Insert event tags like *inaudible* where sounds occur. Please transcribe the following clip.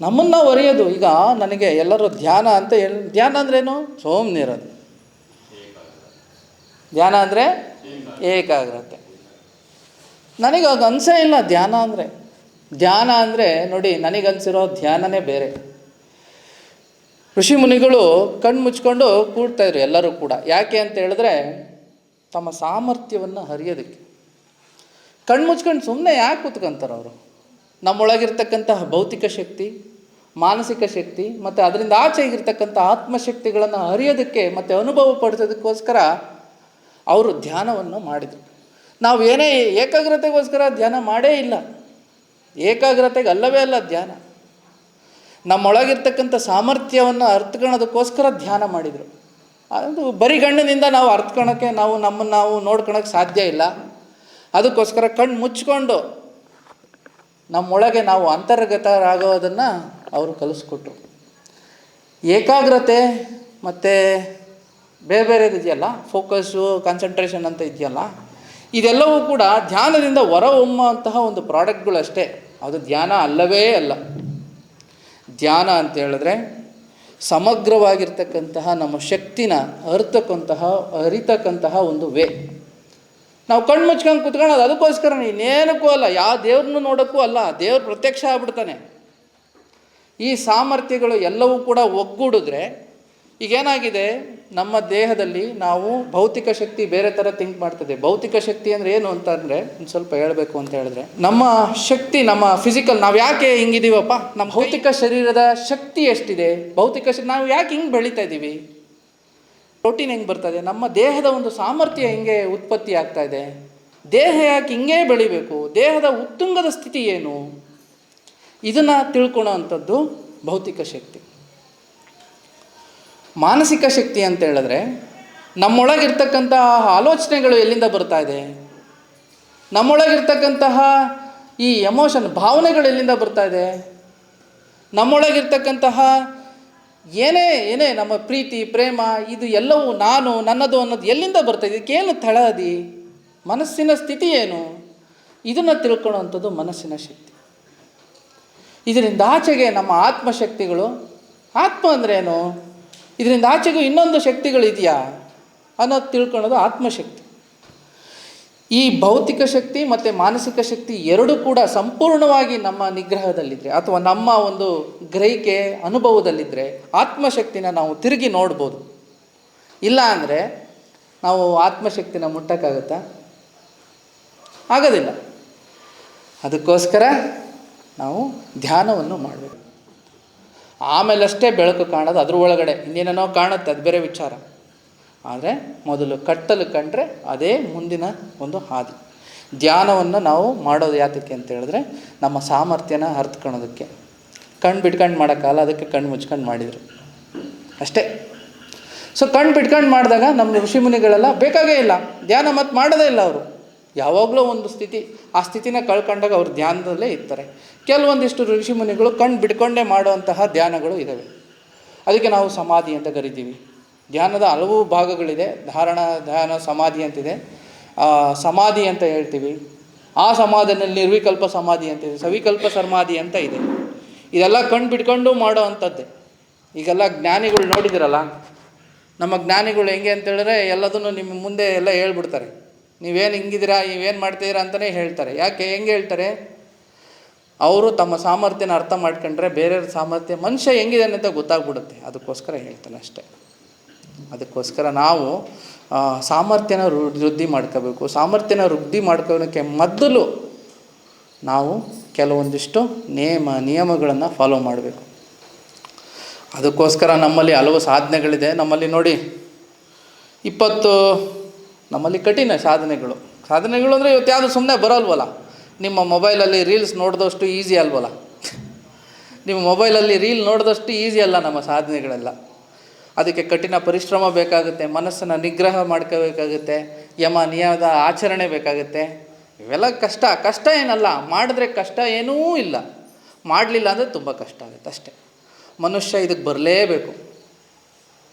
ನಮ್ಮನ್ನು ಒರೆಯೋದು. ಈಗ ನನಗೆ ಎಲ್ಲರೂ ಧ್ಯಾನ ಅಂತ ಹೇಳಿ, ಧ್ಯಾನ ಅಂದ್ರೇನು? ಸೋಮ್ನಿರೋದು ಧ್ಯಾನ ಅಂದರೆ ಏಕಾಗ್ರತೆ. ನನಗೆ ಆಗ ಅನ್ಸೇ ಇಲ್ಲ ಧ್ಯಾನ ಅಂದರೆ. ಧ್ಯಾನ ಅಂದರೆ ನೋಡಿ, ನನಗನ್ಸಿರೋ ಧ್ಯಾನನೇ ಬೇರೆ. ಋಷಿ ಮುನಿಗಳು ಕಣ್ಣು ಮುಚ್ಕೊಂಡು ಕೂಡ್ತಾಯಿದ್ರು ಎಲ್ಲರೂ ಕೂಡ. ಯಾಕೆ ಅಂತ ಹೇಳಿದ್ರೆ, ತಮ್ಮ ಸಾಮರ್ಥ್ಯವನ್ನು ಹರಿಯೋದಕ್ಕೆ. ಕಣ್ಣು ಮುಚ್ಕೊಂಡು ಸುಮ್ಮನೆ ಯಾಕೆ ಕೂತ್ಕೊಂತಾರೆ ಅವರು ನಮ್ಮೊಳಗಿರ್ತಕ್ಕಂತಹ ಭೌತಿಕ ಶಕ್ತಿ, ಮಾನಸಿಕ ಶಕ್ತಿ, ಮತ್ತು ಅದರಿಂದ ಆಚೆಗಿರ್ತಕ್ಕಂಥ ಆತ್ಮಶಕ್ತಿಗಳನ್ನು ಅರಿಯೋದಕ್ಕೆ ಮತ್ತು ಅನುಭವ ಪಡಿಸೋದಕ್ಕೋಸ್ಕರ ಅವರು ಧ್ಯಾನವನ್ನು ಮಾಡಿದರು. ನಾವು ಏನೇ ಏಕಾಗ್ರತೆಗೋಸ್ಕರ ಧ್ಯಾನ ಮಾಡೇ ಇಲ್ಲ. ಏಕಾಗ್ರತೆಗೆ ಅಲ್ಲವೇ ಅಲ್ಲ ಧ್ಯಾನ. ನಮ್ಮೊಳಗಿರ್ತಕ್ಕಂಥ ಸಾಮರ್ಥ್ಯವನ್ನು ಅರ್ಥಕೊಳ್ಳೋದಕ್ಕೋಸ್ಕರ ಧ್ಯಾನ ಮಾಡಿದರು. ಅದು ಬರಿಗಣ್ಣಿನಿಂದ ನಾವು ಅರ್ಥಕೊಳಕ್ಕೆ ನಾವು ನಮ್ಮನ್ನು ನಾವು ನೋಡ್ಕೊಳಕ್ಕೆ ಸಾಧ್ಯ ಇಲ್ಲ. ಅದಕ್ಕೋಸ್ಕರ ಕಣ್ಣು ಮುಚ್ಕೊಂಡು ನಮ್ಮೊಳಗೆ ನಾವು ಅಂತರ್ಗತರಾಗೋದನ್ನು ಅವರು ಕಲಿಸ್ಕೊಟ್ರು. ಏಕಾಗ್ರತೆ ಮತ್ತು ಬೇರೆ ಬೇರೆದು ಇದೆಯಲ್ಲ ಫೋಕಸ್ಸು ಕಾನ್ಸಂಟ್ರೇಷನ್ ಅಂತ ಇದೆಯಲ್ಲ, ಇದೆಲ್ಲವೂ ಕೂಡ ಧ್ಯಾನದಿಂದ ಹೊರ ಹೊಮ್ಮುವಂತಹ ಒಂದು ಪ್ರಾಡಕ್ಟ್ಗಳಷ್ಟೇ. ಅದು ಧ್ಯಾನ ಅಲ್ಲವೇ ಅಲ್ಲ. ಧ್ಯಾನ ಅಂತ ಹೇಳಿದ್ರೆ ಸಮಗ್ರವಾಗಿರ್ತಕ್ಕಂತಹ ನಮ್ಮ ಶಕ್ತಿನ ಅರ್ತಕ್ಕಂತಹ ಅರಿತಕ್ಕಂತಹ ಒಂದು ವೇ. ನಾವು ಕಣ್ಣು ಮುಚ್ಕೊಂಡು ಕುತ್ಕೊಳ್ಳೋದು ಅದಕ್ಕೋಸ್ಕರ ಇನ್ನೇನಕ್ಕೂ ಅಲ್ಲ ಯಾವ ದೇವ್ರನ್ನೂ ನೋಡೋಕ್ಕೂ ಅಲ್ಲ, ದೇವ್ರು ಪ್ರತ್ಯಕ್ಷ ಆಗ್ಬಿಡ್ತಾನೆ. ಈ ಸಾಮರ್ಥ್ಯಗಳು ಎಲ್ಲವೂ ಕೂಡ ಒಗ್ಗೂಡಿದ್ರೆ ಈಗೇನಾಗಿದೆ? ನಮ್ಮ ದೇಹದಲ್ಲಿ ನಾವು ಭೌತಿಕ ಶಕ್ತಿ ಬೇರೆ ಥರ ಥಿಂಕ್ ಮಾಡ್ತದೆ. ಭೌತಿಕ ಶಕ್ತಿ ಅಂದರೆ ಏನು ಅಂತ ಅಂದರೆ, ಒಂದು ಸ್ವಲ್ಪ ಹೇಳಬೇಕು ಅಂತ ಹೇಳಿದ್ರೆ, ನಮ್ಮ ಶಕ್ತಿ, ನಮ್ಮ ಫಿಸಿಕಲ್ ನಾವು ಯಾಕೆ ಹಿಂಗಿದ್ದೀವಪ್ಪ ನಮ್ಮ ಭೌತಿಕ ಶರೀರದ ಶಕ್ತಿ ಎಷ್ಟಿದೆ? ಭೌತಿಕ ನಾವು ಯಾಕೆ ಹಿಂಗೆ ಬೆಳೀತಾ ಇದ್ದೀವಿ ಪ್ರೋಟೀನ್ ಹೆಂಗೆ ಬರ್ತದೆ ನಮ್ಮ ದೇಹದ ಒಂದು ಸಾಮರ್ಥ್ಯ ಹೆಂಗೆ ಉತ್ಪತ್ತಿ ಆಗ್ತಾ ಇದೆ? ದೇಹ ಯಾಕೆ ಹಿಂಗೇ ಬೆಳಿಬೇಕು? ದೇಹದ ಉತ್ತುಂಗದ ಸ್ಥಿತಿ ಏನು? ಇದನ್ನು ತಿಳ್ಕೊಳೋ ಅಂಥದ್ದು ಭೌತಿಕ ಶಕ್ತಿ. ಮಾನಸಿಕ ಶಕ್ತಿ ಅಂತ ಹೇಳಿದ್ರೆ ನಮ್ಮೊಳಗಿರ್ತಕ್ಕಂತಹ ಆಲೋಚನೆಗಳು ಎಲ್ಲಿಂದ ಬರ್ತಾ ಇದೆ? ನಮ್ಮೊಳಗಿರ್ತಕ್ಕಂತಹ ಈ ಎಮೋಷನ್ ಭಾವನೆಗಳು ಎಲ್ಲಿಂದ ಬರ್ತಾ ಇದೆ? ನಮ್ಮೊಳಗಿರ್ತಕ್ಕಂತಹ ಏನೇ ಏನೇ ನಮ್ಮ ಪ್ರೀತಿ, ಪ್ರೇಮ, ಇದು ಎಲ್ಲವೂ ನಾನು, ನನ್ನದು ಅನ್ನೋದು ಎಲ್ಲಿಂದ ಬರ್ತಾ ಇದೆ? ಇದಕ್ಕೇನು ತಳದಿ. ಮನಸ್ಸಿನ ಸ್ಥಿತಿ ಏನು? ಇದನ್ನು ತಿಳ್ಕೊಳ್ಳೋವಂಥದ್ದು ಮನಸ್ಸಿನ ಶಕ್ತಿ. ಇದರಿಂದ ಆಚೆಗೆ ನಮ್ಮ ಆತ್ಮಶಕ್ತಿಗಳು, ಆತ್ಮ ಅಂದ್ರೇನು ಇದರಿಂದ ಆಚೆಗೂ ಇನ್ನೊಂದು ಶಕ್ತಿಗಳಿದೆಯಾ? ಅನ್ನೋದು ತಿಳ್ಕೊಳ್ಳೋದು ಆತ್ಮಶಕ್ತಿ. ಈ ಭೌತಿಕ ಶಕ್ತಿ ಮತ್ತು ಮಾನಸಿಕ ಶಕ್ತಿ ಎರಡೂ ಕೂಡ ಸಂಪೂರ್ಣವಾಗಿ ನಮ್ಮ ನಿಗ್ರಹದಲ್ಲಿದ್ದರೆ ಅಥವಾ ನಮ್ಮ ಒಂದು ಗ್ರಹಿಕೆ ಅನುಭವದಲ್ಲಿದ್ದರೆ ಆತ್ಮಶಕ್ತಿನ ನಾವು ತಿರುಗಿ ನೋಡ್ಬೋದು. ಇಲ್ಲ ಅಂದರೆ ನಾವು ಆತ್ಮಶಕ್ತಿನ ಮುಟ್ಟಕ್ಕಾಗತ್ತಾ? ಆಗೋದಿಲ್ಲ. ಅದಕ್ಕೋಸ್ಕರ ನಾವು ಧ್ಯಾನವನ್ನು ಮಾಡಬೇಕು. ಆಮೇಲಷ್ಟೇ ಬೆಳಕು ಕಾಣೋದು ಅದ್ರ ಒಳಗಡೆ. ಇನ್ನೇನೇನೋ ಕಾಣುತ್ತೆ, ಅದು ಬೇರೆ ವಿಚಾರ. ಆದರೆ ಮೊದಲು ಕಟ್ಟಲು ಕಂಡ್ರೆ ಅದೇ ಮುಂದಿನ ಒಂದು ಹಾದಿ. ಧ್ಯಾನವನ್ನು ನಾವು ಮಾಡೋದು ಯಾತಕ್ಕೆ ಅಂತ ಹೇಳಿದ್ರೆ ನಮ್ಮ ಸಾಮರ್ಥ್ಯನ ಅರ್ತ್ಕೊಳೋದಕ್ಕೆ ಕಣ್ಣು ಬಿಟ್ಕೊಂಡು ಮಾಡೋಕ್ಕಲ್ಲ, ಅದಕ್ಕೆ ಕಣ್ಣು ಮುಚ್ಕೊಂಡು ಮಾಡಿದರು. ಅಷ್ಟೇ. ಸೊ ಕಣ್ಣು ಬಿಟ್ಕೊಂಡು ಮಾಡಿದಾಗ ನಮ್ಮ ಋಷಿಮುನಿಗಳೆಲ್ಲ ಬೇಕಾಗೇ ಇಲ್ಲ, ಧ್ಯಾನ ಮತ್ತು ಮಾಡೋದೇ ಇಲ್ಲ ಅವರು. ಯಾವಾಗಲೂ ಒಂದು ಸ್ಥಿತಿ, ಆ ಸ್ಥಿತಿನ ಕಳ್ಕೊಂಡಾಗ ಅವ್ರು ಧ್ಯಾನದಲ್ಲೇ ಇರ್ತಾರೆ. ಕೆಲವೊಂದಿಷ್ಟು ಋಷಿ ಮುನಿಗಳು ಕಣ್ಣು ಬಿಟ್ಕೊಂಡೇ ಮಾಡುವಂತಹ ಧ್ಯಾನಗಳು ಇದ್ದಾವೆ ಅದಕ್ಕೆ ನಾವು ಸಮಾಧಿ ಅಂತ ಕರಿತೀವಿ. ಧ್ಯಾನದ ಹಲವು ಭಾಗಗಳಿದೆ. ಧಾರಣ, ಧ್ಯಾನ, ಸಮಾಧಿ ಅಂತಿದೆ. ಸಮಾಧಿ ಅಂತ ಹೇಳ್ತೀವಿ. ಆ ಸಮಾಧಿನಲ್ಲಿ ನಿರ್ವಿಕಲ್ಪ ಸಮಾಧಿ ಅಂತಿದೆ ಸವಿಕಲ್ಪ ಸಮಾಧಿ ಅಂತ ಇದೆ. ಇದೆಲ್ಲ ಕಣ್ಣು ಬಿಟ್ಕೊಂಡು ಮಾಡೋ ಅಂಥದ್ದೇ. ಈಗೆಲ್ಲ ಜ್ಞಾನಿಗಳು ನೋಡಿದಿರಲ್ಲ. ನಮ್ಮ ಜ್ಞಾನಿಗಳು ಹೆಂಗೆ ಅಂತ ಹೇಳಿದ್ರೆ ಎಲ್ಲದನ್ನು ನಿಮ್ಮ ಮುಂದೆ ಎಲ್ಲ ಹೇಳ್ಬಿಡ್ತಾರೆ. ನೀವೇನು ಹಿಂಗಿದ್ದೀರಾ, ನೀವೇನು ಮಾಡ್ತಿದ್ದೀರಾ ಅಂತಲೇ ಹೇಳ್ತಾರೆ. ಯಾಕೆ ಹೆಂಗೆ ಹೇಳ್ತಾರೆ? ಅವರು ತಮ್ಮ ಸಾಮರ್ಥ್ಯನ ಅರ್ಥ ಮಾಡ್ಕೊಂಡ್ರೆ ಬೇರೆಯವ್ರ ಸಾಮರ್ಥ್ಯ ಮನುಷ್ಯ ಹೆಂಗಿದೆ ಅಂತ ಗೊತ್ತಾಗ್ಬಿಡುತ್ತೆ. ಅದಕ್ಕೋಸ್ಕರ ಹೇಳ್ತಾನೆ ಅಷ್ಟೇ. ಅದಕ್ಕೋಸ್ಕರ ನಾವು ಸಾಮರ್ಥ್ಯನ ವೃದ್ಧಿ ಮಾಡ್ಕೋಬೇಕು. ಸಾಮರ್ಥ್ಯನ ವೃದ್ಧಿ ಮಾಡ್ಕೊಳ್ಳೋಕ್ಕೆ ಮೊದಲು ನಾವು ಕೆಲವೊಂದಿಷ್ಟು ನಿಯಮ ನಿಯಮಗಳನ್ನು ಫಾಲೋ ಮಾಡಬೇಕು. ಅದಕ್ಕೋಸ್ಕರ ನಮ್ಮಲ್ಲಿ ಹಲವು ಸಾಧನೆಗಳಿದೆ. ನಮ್ಮಲ್ಲಿ ನೋಡಿ, ಇಪ್ಪತ್ತು, ನಮ್ಮಲ್ಲಿ ಕಠಿಣ ಸಾಧನೆಗಳು. ಸಾಧನೆಗಳು ಅಂದರೆ ಇವತ್ತು ಯಾವುದು ಸುಮ್ಮನೆ ಬರೋಲ್ವಲ್ಲ. ನಿಮ್ಮ ಮೊಬೈಲಲ್ಲಿ ರೀಲ್ಸ್ ನೋಡಿದಷ್ಟು ಈಸಿ ಅಲ್ವಲ್ಲ. *laughs* ನಿಮ್ಮ ಮೊಬೈಲಲ್ಲಿ ರೀಲ್ ನೋಡಿದಷ್ಟು ಈಸಿ ಅಲ್ಲ ನಮ್ಮ ಸಾಧನೆಗಳೆಲ್ಲ. ಅದಕ್ಕೆ ಕಠಿಣ ಪರಿಶ್ರಮ ಬೇಕಾಗುತ್ತೆ, ಮನಸ್ಸನ್ನು ನಿಗ್ರಹ ಮಾಡ್ಕೋಬೇಕಾಗುತ್ತೆ, ಯಮ ನಿಯಮದ ಆಚರಣೆ ಬೇಕಾಗುತ್ತೆ. ಇವೆಲ್ಲ ಕಷ್ಟ ಕಷ್ಟ ಏನಲ್ಲ, ಮಾಡಿದ್ರೆ ಕಷ್ಟ ಏನೂ ಇಲ್ಲ. ಮಾಡಲಿಲ್ಲ ಅಂದರೆ ತುಂಬ ಕಷ್ಟ ಆಗುತ್ತೆ ಅಷ್ಟೇ. ಮನುಷ್ಯ ಇದಕ್ಕೆ ಬರಲೇಬೇಕು.